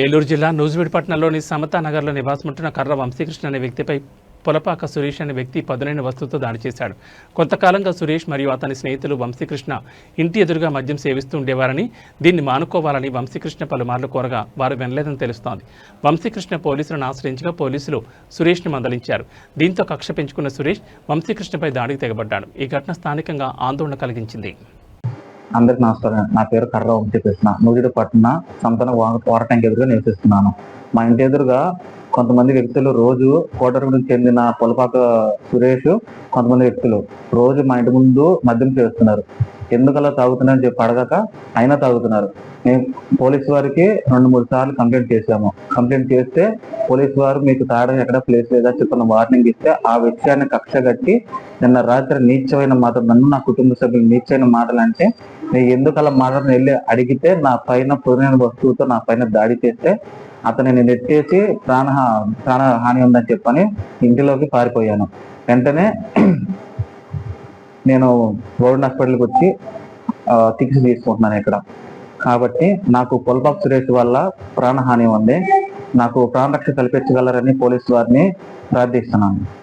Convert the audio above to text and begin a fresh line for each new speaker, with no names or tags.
ఏలూరు జిల్లా నూజివీడుపట్నంలోని సమతా నగర్లో నివాసముంటున్న కర్ర వంశీకృష్ణ అనే వ్యక్తిపై పొలపాక సురేష్ అనే వ్యక్తి పదునైన వస్తువుతో దాడి చేశాడు. కొంతకాలంగా సురేష్ మరియు అతని స్నేహితులు వంశీకృష్ణ ఇంటి ఎదురుగా మద్యం సేవిస్తూ ఉండేవారని దీన్ని మానుకోవాలని వంశీకృష్ణ పలుమార్లు కోరగా వారు వినలేదని తెలుస్తోంది. వంశీకృష్ణ పోలీసులను ఆశ్రయించగా పోలీసులు సురేష్ను మందలించారు. దీంతో కక్ష పెంచుకున్న సురేష్ వంశీకృష్ణపై దాడికి తెగబడ్డాడు. ఈ ఘటన స్థానికంగా ఆందోళన కలిగించింది.
అందరికి నమస్కారం. నా పేరు కర్ర వంశీకృష్ణ నూజిడు పట్టణ సంతన పోరాటానికి ఎదురుగా నివసిస్తున్నాను. మా ఇంటి ఎదురుగా కొంతమంది వ్యక్తులు రోజు కోటరుగుడికి చెందిన పొలపాక సురేష్ కొంతమంది వ్యక్తులు రోజు మా ఇంటి ముందు మద్యం చేస్తున్నారు. ఎందుకలా తాగుతున్నారని చెప్పి అడగక అయినా తాగుతున్నారు. మేము పోలీస్ వారికి రెండు మూడు సార్లు కంప్లైంట్ చేశాము. కంప్లైంట్ చేస్తే పోలీస్ వారు మీకు తాగడానికి ఎక్కడ ప్లేస్ లేదా చెప్పిన వార్నింగ్ ఇస్తే ఆ విషయాన్ని కక్ష కట్టి నిన్న రాత్రి నీచమైన మాటలు నన్ను నా కుటుంబ సభ్యులు నీచమైన మాటలు అంటే నేను ఎందుకు అలా మాటలను వెళ్ళి అడిగితే నా పైన పురైన వస్తువుతో నా పైన దాడి చేస్తే అతనిని నెట్టేసి ప్రాణ ప్రాణ హాని ఉందని చెప్పని ఇంటిలోకి పారిపోయాను. వెంటనే నేను గవర్నమెంట్ హాస్పిటల్కి వచ్చి ఆ, చికిత్స తీసుకుంటున్నాను ఇక్కడ. కాబట్టి నాకు పొల్పాక్ సురేష్ వల్ల ప్రాణహాని ఉంది. నాకు ప్రాణరక్ష కల్పించగలరని పోలీసు వారిని ప్రార్థిస్తున్నాను.